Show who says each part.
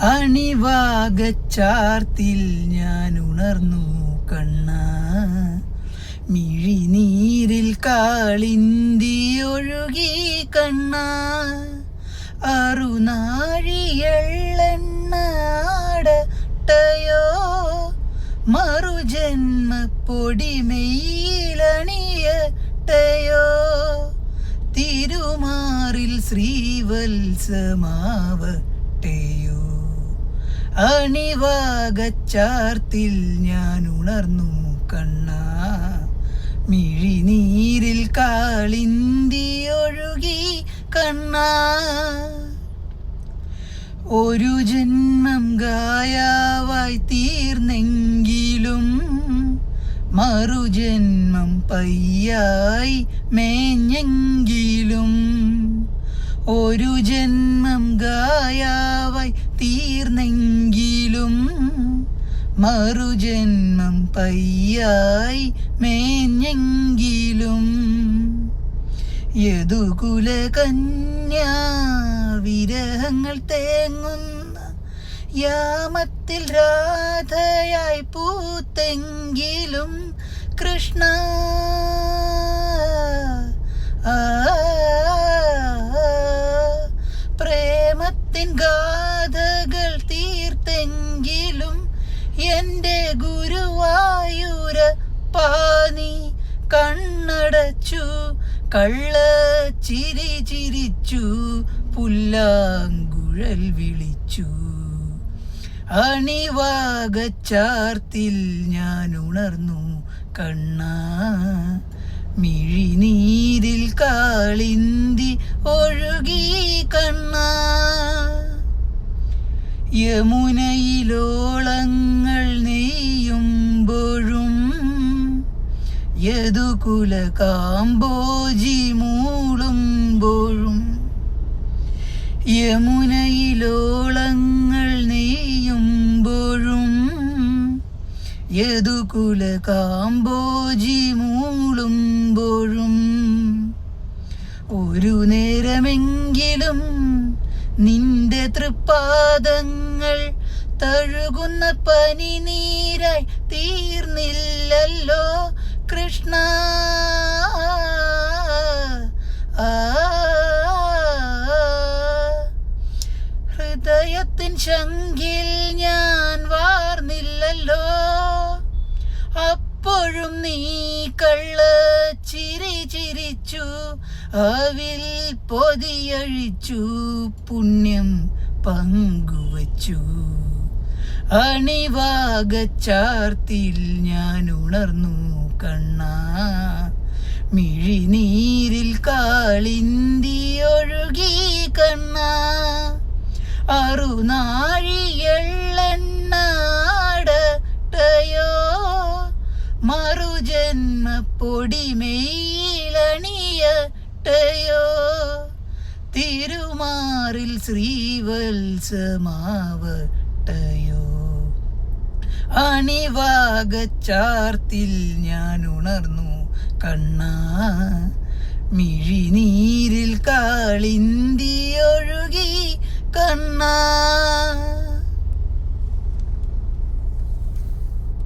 Speaker 1: അണിവാകച്ചാർത്തിൽ ഞാൻ ഉണർന്നു കണ്ണ. മിഴിനീരിൽ കാളിന്തി ഒഴുകി കണ്ണ. അറുനാഴിയെള്ളെണ്ണാടട്ടയോ. മറുജന്മ പൊടിമെയിലണിയട്ടയോ തിരുമാറിൽ ശ്രീവത്സമാവട്ടെയോ അണിവാകച്ചാർത്തിൽ ഞാൻ ഉണർന്നു കണ്ണ. മിഴിനീരിൽ കാളിന്തി ഒഴുകി കണ്ണ. ഒരു ജന്മം ഗായാവായി തീർന്നെങ്കിലും മറുജന്മം പയ്യായി മേഞ്ഞെങ്കിലും ഒരു ജന്മം ഗായാവായി തീർന്നെങ്കിലും മറുജന്മം പയ്യായി മേഞ്ഞെങ്കിലും യദുകുല കന്യാ വിരഹങ്ങൾ തേങ്ങുന്ന യാമത്തിൽ രാധയായി പൂത്തെങ്കിലും കൃഷ്ണ ആ, എന്റെ ഗുരുവായൂര പാനി കണ്ണടച്ചു കള്ള ചിരി ചിരിച്ചു പുല്ലാങ്കുഴൽ വിളിച്ചു. അണിവാകച്ചാർത്തിൽ ഞാൻ ഉണർന്നു കണ്ണ മിഴിനീരിൽ കാളിന്തി ഒഴുകി കണ്ണ. യമുനയിലോളങ്ങൾ യദുകുല മൂളുമ്പോഴും യമുനയിലോളങ്ങൾ നെയ്യുമ്പോഴും യദുകുല കാമ്പോജി മൂളുമ്പോഴും ഒരു നേരമെങ്കിലും നിന്റെ തൃപ്പാദങ്ങൾ തഴുകുന്ന പനി നീരായി തീർന്നില്ലല്ലോ. കൃഷ്ണ. ഹൃദയത്തിൻ ശങ്കിൽ ഞാൻ വാർന്നില്ലല്ലോ. അപ്പോഴും നീ കള്ള ചിരി ചിരിച്ചു അവിൽ പൊതിയഴിച്ചു പുണ്യം പങ്കുവച്ചു. അണിവാകച്ചാർത്തിൽ ഞാൻ ഉണർന്നു. കണ്ണ മിഴിനീരിൽ കാളിന്തി ഒഴുകി കണ്ണ അറുനാഴിയെള്ളെണ്ണാടട്ടയോ മറുജന്മ പൊടിമെയിലണിയട്ടയോ തിരുമാറിൽ ശ്രീവത്സമാവട്ടയോ. അണിവാകച്ചാർത്തിൽ ഞാൻ ഉണർന്നു കണ്ണാ മിഴിനീരിൽ കാളിന്തി ഒഴുകി കണ്ണ